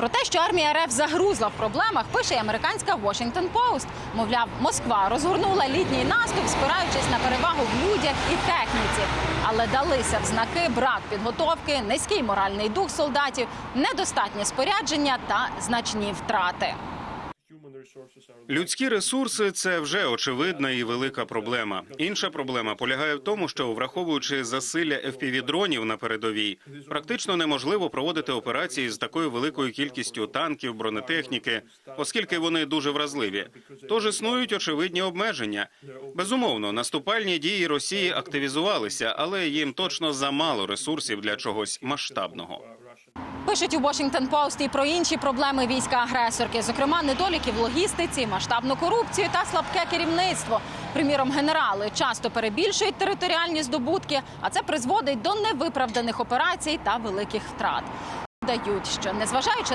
Про те, що армія РФ загрузла в проблемах, пише й американська Washington Post. Мовляв, Москва розгорнула літній наступ, спираючись на перевагу в людях і техніці. Але далися в знаки брак підготовки, низький моральний дух солдатів, недостатнє спорядження та значні втрати. Людські ресурси це вже очевидна і велика проблема. Інша проблема полягає в тому, що враховуючи засилля FPV-дронів на передовій, практично неможливо проводити операції з такою великою кількістю танків, бронетехніки, оскільки вони дуже вразливі. Тож існують очевидні обмеження. Безумовно, наступальні дії Росії активізувалися, але їм точно замало ресурсів для чогось масштабного. Пишуть у Washington Post і про інші проблеми війська агресорки, зокрема недоліки в логістиці, масштабну корупцію та слабке керівництво. Приміром, генерали часто перебільшують територіальні здобутки, а це призводить до невиправданих операцій та великих втрат. Дають, що незважаючи